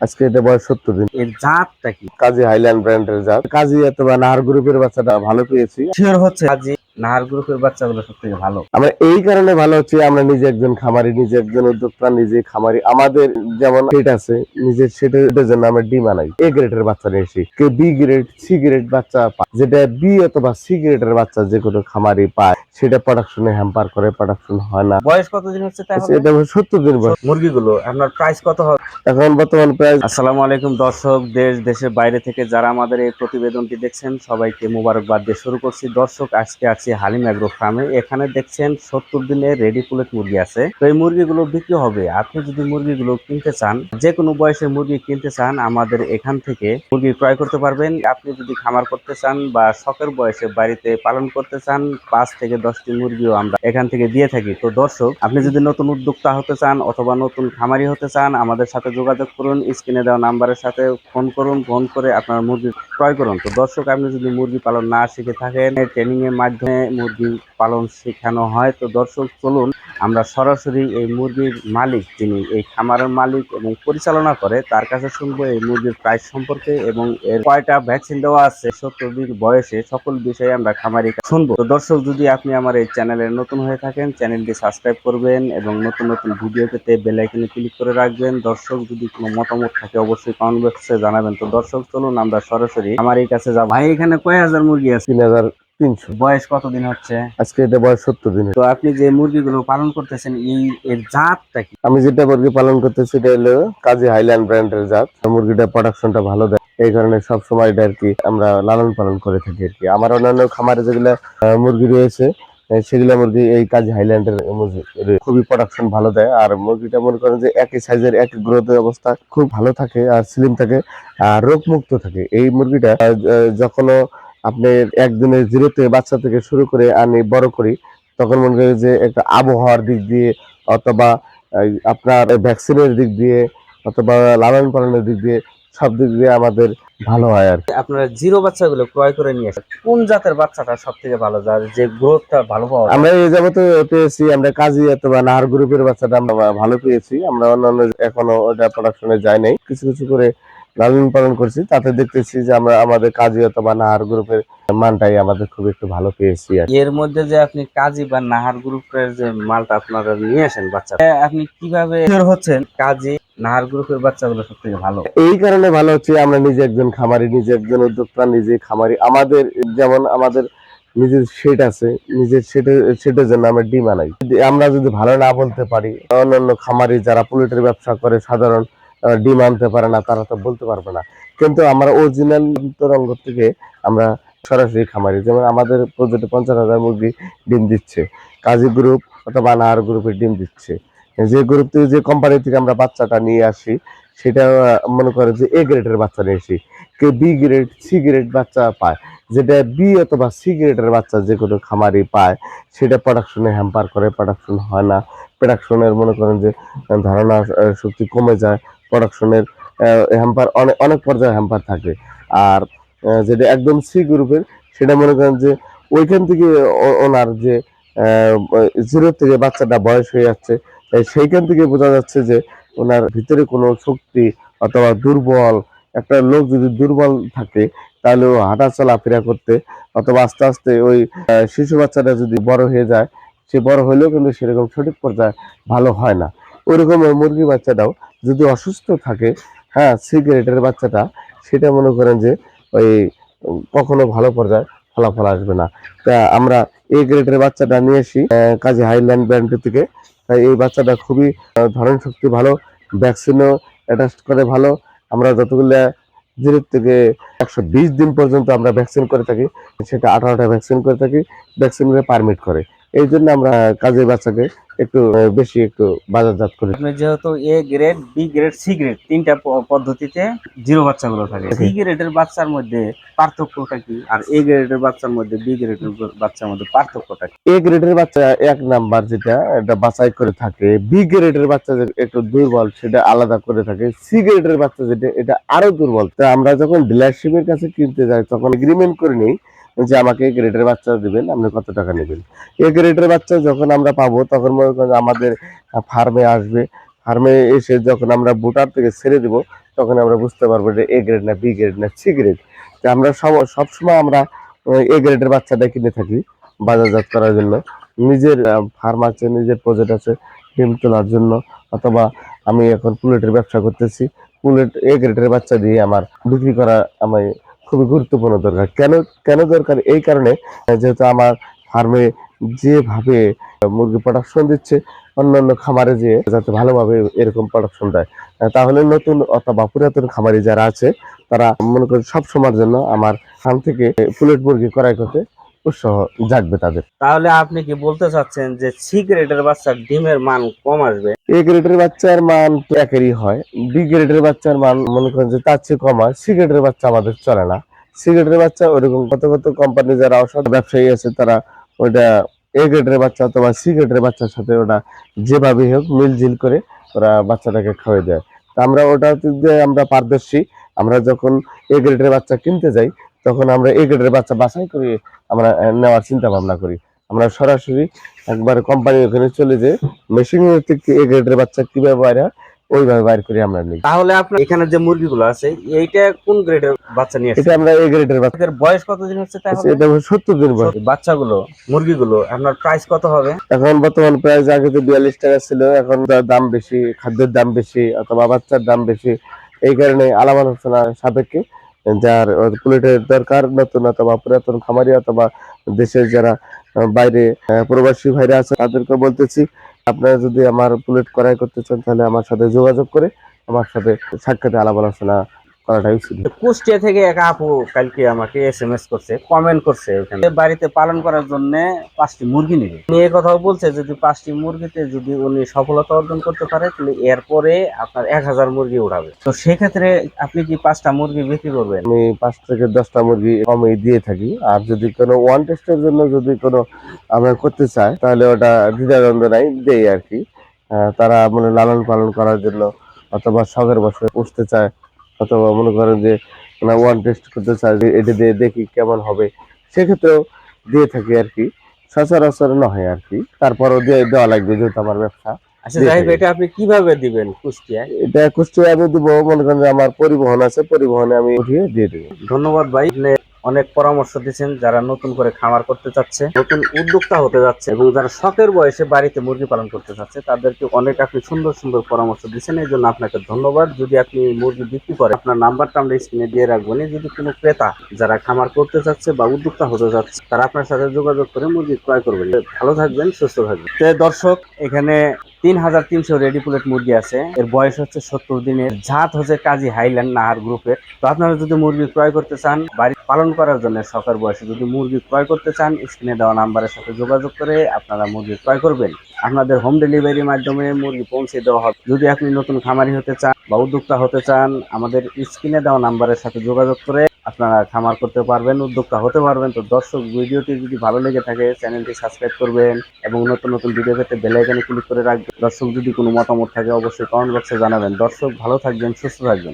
আজকে এটা বয়স সত্তর দিন। এর জাতটা কি? কাজী হাইল্যান্ড ব্র্যান্ডের জাত। কাজী অথবা নাহার গ্রুপের বাচ্চাটা ভালো পেয়েছি। শিওর হচ্ছে আজি নাহার গ্রুপের বাচ্চাগুলো সব থেকে ভালো। আমরা এই কারণে ভালো হচ্ছে আমরা নিজে একজন খামারি নিজে একজন উদ্যোক্তা নিজে খামারি। আমাদের যেমন সেট আছে নিজের সেটের জন্য আমরা ডিম আনাই। এ গ্রেডের বাচ্চা নিয়ে এসি কেউ বি গ্রেড সি গ্রেড বাচ্চা পায়। যেটা বি অথবা সি গ্রেডের বাচ্চা যে কোনো খামারি পায় সেটা প্রোডাকশনে হ্যাম্পার করে প্রোডাকশন হয় না। বয়স কতদিন হচ্ছে তাহলে এটা সত্তর দিন বয়স। মুরগিগুলো আপনার প্রাইস কত হবে? এখন বর্তমান প্রায় আসসালামু আলাইকুম দর্শক দেশ দেশের বাইরে থেকে যারা আমাদের এই প্রতিবেদনটি দেখছেন সবাইকে মোবারকবাদ দিয়ে শুরু করছি। দর্শক আজকে আছি হালিম অ্যাগ্রো ফার্মে। এখানে দেখছেন সত্তর দিনের রেডি পুলেট মুরগি আছে। তো এই মুরগিগুলো বিক্রি হবে। আপনি যদি মুরগিগুলো কিনতে চান যে কোনো বয়সের মুরগি কিনতে চান, আমাদের এখান থেকে মুরগি ক্রয় করতে পারবেন। আপনি যদি খামার করতে চান বা শখের বয়সে বাড়িতে পালন করতে চান, পাঁচ থেকে দশটি মুরগিও আমরা এখান থেকে দিয়ে থাকি। তো দর্শক, আপনি যদি নতুন উদ্যোক্তা হতে চান অথবা নতুন খামারি হতে চান, আমাদের সাথে যোগাযোগ করুন। স্ক্রিনে দেওয়া নাম্বারের সাথে ফোন করুন। ফোন করে আপনার মুরগি ক্রয় করুন। তো দর্শক, আপনি যদি মুরগি পালন না শিখে থাকেন ট্রেনিং এর মাধ্যমে মুরগি পালন শেখানো হয়। তো দর্শক, চলুন, আমরা সরাসরি এই মুরগির মালিক, যিনি এই খামারের মালিক এবং পরিচালনা করে, তার কাছে শুনব এই মুরগির প্রাইস সম্পর্কে এবং এর কয়টা ভ্যাকসিন দেওয়া আছে সত্তর দিন বয়সে সকল বিষয়ে আমরা খামারি শুনব। তো দর্শক, যদি আপনি আমার এই চ্যানেলে নতুন হয়ে থাকেন, চ্যানেলটি সাবস্ক্রাইব করবেন এবং নতুন নতুন ভিডিও পেতে বেল আইকনে ক্লিক করে রাখবেন। দর্শক, যদি কোনো মতামত থাকে, অবশ্যই কমেন্ট বক্সে জানাবেন। তো দর্শক, চলুন, আমরা সরাসরি আমার এই কাছে যাব। ভাই, এখানে কয় হাজার মুরগি আছে? তিন হাজার তিনশো। বয়স কতদিন হচ্ছে? আজকে এটা বয়স সত্তর দিন তো আপনি যে মুরগিগুলো পালন করতেছেন এই এর জাতটা কি? আমি যেটা মুরগি পালন করতেছি সেটা হলো কাজী হাইল্যান্ড ব্র্যান্ডের জাত। মুরগিটা প্রোডাকশনটা ভালো দেয়। এই কারণে সব সময় এটা আর কি আমরা লালন পালন করে থাকি আর কি। আমার অন্যান্য খামারে যেগুলো মুরগি রয়েছে সেগুলা মুরগি এই কাজী হাইল্যান্ডের মুরগি খুবই প্রোডাকশন ভালো দেয়। আর মুরগিটা মনে করেন যে একই সাইজের এক গ্রোথের অবস্থা খুব ভালো থাকে আর স্লিম থাকে আর রোগ মুক্ত থাকে। এই মুরগিটা যখনও আপনি একদিনের জিরো থেকে বাচ্চা থেকে শুরু করে আনি বড় করি তখন মনে করি যে একটা আবহাওয়ার দিক দিয়ে অথবা আপনার ভ্যাকসিনের দিক দিয়ে অথবা লালন পালনের দিক দিয়ে সব দিক দিয়ে আমাদের ভালো হয় আর। আপনারা জিরো বাচ্চাগুলো ক্রয় করে নিয়ে আসেন কোন জাতের বাচ্চাটা সব থেকে ভালো যার যে গ্রোথটা ভালো পাওয়া যায়? আমরা এই যাবতে পেয়েছি আমরা কাজী অথবা নাহার গ্রুপের বাচ্চাটা আমরা ভালো পেয়েছি আমরা অন্যান্য এখনও ওটা প্রোডাকশনে যাই নাই কিছু কিছু করে লালন পালন করছি তাতে দেখতেছি যে আমরা আমাদের কাজী অথবা নাহার গ্রুপের মানটাই আমাদের খুব একটু ভালো পেয়েছি এর মধ্যে যে আপনি কাজী বা নাহার গ্রুপের যে মালটা আপনারা নিয়ে আসেন বাচ্চা আপনি কীভাবে হচ্ছেন কাজী নাহার গ্রুপের বাচ্চাগুলো সব থেকে ভালো? এই কারণে ভালো হচ্ছে আমরা নিজে একজন খামারি নিজে একজন উদ্যোক্তা নিজে খামারি আমাদের যেমন আমাদের নিজের সেট আছে নিজের সেটের সেটের জন্য আমরা ডিম আনাই। যদি আমরা যদি ভালো না বলতে পারি অন্যান্য খামারি যারা পুলেটের ব্যবসা করে সাধারণ ডিম আনতে পারে না, তারা তো বলতে পারবে না। কিন্তু আমরা অরিজিনাল রঙ্গ থেকে আমরা সরাসরি খামারি, যেমন আমাদের প্রজেক্টে পঞ্চাশ হাজার মুরগি ডিম দিচ্ছে, কাজী গ্রুপ অথবা নাহার গ্রুপের ডিম দিচ্ছে। যে গ্রুপ থেকে, যে কোম্পানি থেকে আমরা বাচ্চাটা নিয়ে আসি, সেটা মনে করে যে এ গ্রেডের বাচ্চা নিয়ে আসি। কেউ বি গ্রেড সি গ্রেড বাচ্চা পায়, যেটা বি অথবা সি গ্রেডের বাচ্চা যে কোনো খামারি পায়, সেটা প্রোডাকশনে হ্যাম্পার করে প্রোডাকশন হয় না। প্রোডাকশনের মনে করেন যে, ধারণা শক্তি কমে যায় প্রোডাকশনের হ্যাম্পার অনেক অনেক পর্যায়ে হ্যাম্পার থাকে। আর যেটা একদম সি গ্রুপের সেটা মনে করেন যে ওইখান থেকে ওনার যে জিরো থেকে বাচ্চাটা বয়স হয়ে যাচ্ছে এই সেইখান থেকে বোঝা যাচ্ছে যে ওনার ভিতরে কোনো শক্তি অথবা দুর্বল, একটা লোক যদি দুর্বল থাকে, তাহলে ও হাঁটা চলাফেরা করতে অথবা আস্তে আস্তে ওই শিশু বাচ্চাটা যদি বড় হয়ে যায়, সে বড় হলেও কিন্তু সেরকম সঠিক পর্যায়ে ভালো হয় না। ওইরকম ওই মুরগি বাচ্চাটাও যদি অসুস্থ থাকে হ্যাঁ সিগারেটের বাচ্চাটা, সেটা মনে করেন যে ওই কখনো ভালো পর্যায়ে ফলাফল আসবে না। তা আমরা এই গ্রেডের বাচ্চাটা নিয়ে আসি কাজী হাইল্যান্ড ব্র্যান্ড থেকে। তাই এই বাচ্চাটা খুবই ধারণ শক্তি ভালো, ভ্যাকসিনও অ্যাটাচ করে ভালো। আমরা যতগুলো জিরো থেকে একশো বিশ দিন পর্যন্ত আমরা ভ্যাকসিন করে থাকি, সেটা আঠারোটা ভ্যাকসিন করে থাকি, ভ্যাকসিনগুলো পারমিট করে। এই জন্য আমরা কাজের বাচ্চাকে একটু বেশি একটু বাজারজাত করি। আপনি যেহেতু A grade B grade C grade তিনটা পদ্ধতিতে জিরো বাচ্চাগুলো থাকে। সি গ্রেডের বাচ্চার মধ্যে পার্থক্যটা কি? আর এ গ্রেডের বাচ্চার মধ্যে বি গ্রেডের বাচ্চার মধ্যে পার্থক্যটা কি? এ গ্রেডের বাচ্চা এক নাম্বার যেটা এটা বাছাই করে থাকে। বি গ্রেডের বাচ্চা একটু দুর্বল সেটা আলাদা করে থাকে। সি গ্রেডের বাচ্চা যেটা এটা আরও দুর্বল। তা আমরা যখন ডিলারশিপের কাছে কিনতে যাই তখন এগ্রিমেন্ট করে নিই যে আমাকে গ্রেডের বাচ্চা দিবেন, আপনি কত টাকা নেবেন? এই গ্রেডের বাচ্চা যখন আমরা পাবো, তখন মনে করেন আমাদের ফার্মে আসবে। ফার্মে এসে যখন আমরা বুটার থেকে ছেড়ে দিব, তখন আমরা বুঝতে পারব যে এ গ্রেড না বি গ্রেড না সি গ্রেড আমরা সব সবসময় আমরা এ গ্রেডের বাচ্চাটা কিনে থাকি বাজারজাত করার জন্য। নিজের ফার্ম আছে, নিজের প্রজেক্ট আছে, ডিম তোলার জন্য। অথবা আমি এখন পুলেটের ব্যবসা করতেছি। পুলেট এ গ্রেডের বাচ্চা দিয়ে আমার বিক্রি করা আমার খুবই গুরুত্বপূর্ণ দরকার। কেন কেন দরকার? এই কারণে যেহেতু আমার ফার্মে যেভাবে মুরগি প্রোডাকশন দিচ্ছে অন্যান্য খামারে যে যাতে ভালোভাবে এরকম প্রোডাকশন দেয় তাহলে নতুন অথবা পুরাতন খামারি যারা আছে, তারা মনে করি সব সময়ের জন্য আমার ফার্ম থেকে প্লেট মুরগি ক্রয় করতে উৎসাহ জাগবে তাদের। তাহলে আপনি কি বলতে চাচ্ছেন যে সিগারেটের বাচ্চার ডিমের মান কম আসবে? এ গ্রেডের বাচ্চার মান একেরই হয়। বি গ্রেডের বাচ্চার মান মনে করেন যে তার চেয়ে কম হয়। সি গ্রেডের বাচ্চা আমাদের চলে না। সি গ্রেডের বাচ্চা ওরকম কত কত কোম্পানি যারা অসৎ ব্যবসায়ী আছে তারা ওইটা এ গ্রেডের বাচ্চা অথবা সি গ্রেডের বাচ্চার সাথে ওটা যেভাবে হোক মিলজিল করে ওরা বাচ্চাটাকে খাওয়াই দেয়। তা আমরা ওটা যে আমরা পারদর্শী আমরা যখন এ গ্রেডের বাচ্চা কিনতে যাই তখন আমরা এ গ্রেডের বাচ্চা বাছাই করে আমরা নেওয়ার চিন্তা ভাবনা করি। আমরা সরাসরি একবার কোম্পানি ওখানে চলে যে মেশিন থেকে এ গ্রেডের বাচ্চা কীভাবে বাইরে ওইভাবে বাইর করে আমরা নিই। তাহলে আপনার এখানে যে মুরগিগুলো আছে এইটা কোন গ্রেডের বাচ্চা নিয়ে এটা আমরা এ গ্রেডের বাচ্চা। বয়স কতদিন হচ্ছে তাহলে? এটা সত্তর দিন বয়স। বাচ্চাগুলো মুরগিগুলো আপনার প্রাইস কত হবে? এখন বর্তমান প্রাইস আগে তো বিয়াল্লিশ টাকা ছিল এখন তার দাম বেশি খাদ্যের দাম বেশি অথবা বাচ্চার দাম বেশি। এই কারণে আলাপ আলোচনা সাপেক্ষে। যার প্লেটের দরকার, নতুন অথবা পুরাতন খামারি অথবা দেশের যারা বাইরে প্রবাসী ভাইরা আছে, তাদেরকে বলতেছি, আপনারা যদি আমার প্লেট ক্রয় করতে চান, তাহলে আমার সাথে যোগাযোগ করে, আমার সাথে সাক্ষাতে আলাপ আলোচনা করাটাই উচিত কুষ্টিয়া থেকে এক আপু কালকে আমাকে এস এম এস করছে কমেন্ট করছে ওখানে। বাড়িতে পালন করার জন্য পাঁচটি মুরগি নেবে। উনি এই কথাও বলছে যদি পাঁচটি মুরগিতে যদি উনি সফলতা অর্জন করতে পারে তাহলে এরপরে আপনার এক হাজার মুরগি উঠাবে তো সেক্ষেত্রে আপনি কি পাঁচটা মুরগি বিক্রি করবেন? আমি পাঁচ থেকে দশটা মুরগি কমে দিয়ে থাকি। আর যদি কোনো ওয়ান টেস্টের জন্য যদি কোনো আমরা করতে চাই তাহলে ওটা দ্বিধাদ্বন্দ্ব নাই দেই আর কি। তারা মানে লালন পালন করার জন্য অথবা শখের বসে পুষতে চায়। অথবা মনে করেন যে ওয়ান টেস্ট করতে চাই এটা দিয়ে দেখি কেমন হবে। সেক্ষেত্রেও দিয়ে থাকি আর কি। সচরাচর না হয় আর কি। তারপরও দিয়ে দেওয়া লাগবে যেহেতু আমার ব্যবসা। আচ্ছা এটা আপনি কীভাবে দিবেন কুষ্টিয়ায়? এটা কুষ্টিয়া আমি দিব মনে করেন যে আমার পরিবহন আছে পরিবহনে আমি উঠিয়ে দিয়ে দেবো। ধন্যবাদ ভাই। অনেক পরামর্শ দিচ্ছেন যারা নতুন করে খামার করতে চাচ্ছে, নতুন উদ্যোক্তা হতে যাচ্ছে এবং যারা শখের বয়সে বাড়িতে মুরগি পালন করতে চাচ্ছে, তাদেরকে অনেক আপনি সুন্দর সুন্দর পরামর্শ দিচ্ছেন এই জন্য আপনাকে ধন্যবাদ। যদি আপনি মুরগি বিক্রি করেন, আপনার নাম্বারটা আমরা স্ক্রিনে দিয়ে রাখবেন যদি কোনো ক্রেতা যারা খামার করতে চাচ্ছে বা উদ্যোক্তা হতে যাচ্ছে তারা আপনার সাথে যোগাযোগ করে মুরগি ক্রয় করবেন। ভালো থাকবেন, সুস্থ থাকবেন। দর্শক, এখানে তিন হাজার তিনশো রেডি প্লেট মুরগি আছে। এর বয়স হচ্ছে সত্তর দিনের। জাত হচ্ছে কাজী হাইল্যান্ড নাহার গ্রুপের। তো আপনারা যদি মুরগি ক্রয় করতে চান, বাড়ি পালন করার জন্য সকার বয়সে যদি মুরগি ক্রয় করতে চান স্ক্রিনে দেওয়া নাম্বারের সাথে যোগাযোগ করে আপনারা মুরগি ক্রয় করবেন। আপনাদের হোম ডেলিভারির মাধ্যমে মুরগি পৌঁছে দেওয়া হবে। যদি আপনি নতুন খামারি হতে চান বা উদ্যোক্তা হতে চান, আমাদের স্ক্রিনে দেওয়া নাম্বারের সাথে যোগাযোগ করে আপনারা খামার করতে পারবেন, উদ্যোক্তা হতে পারবেন। তো দর্শক, ভিডিওটি যদি ভালো লেগে থাকে, চ্যানেলটি সাবস্ক্রাইব করবেন এবং নতুন নতুন ভিডিও পেতে বেল আইকনে ক্লিক করে রাখবেন। দর্শক, যদি কোনো মতামত থাকে, অবশ্যই কমেন্ট বক্সে জানাবেন। দর্শক, ভালো থাকবেন, সুস্থ থাকবেন।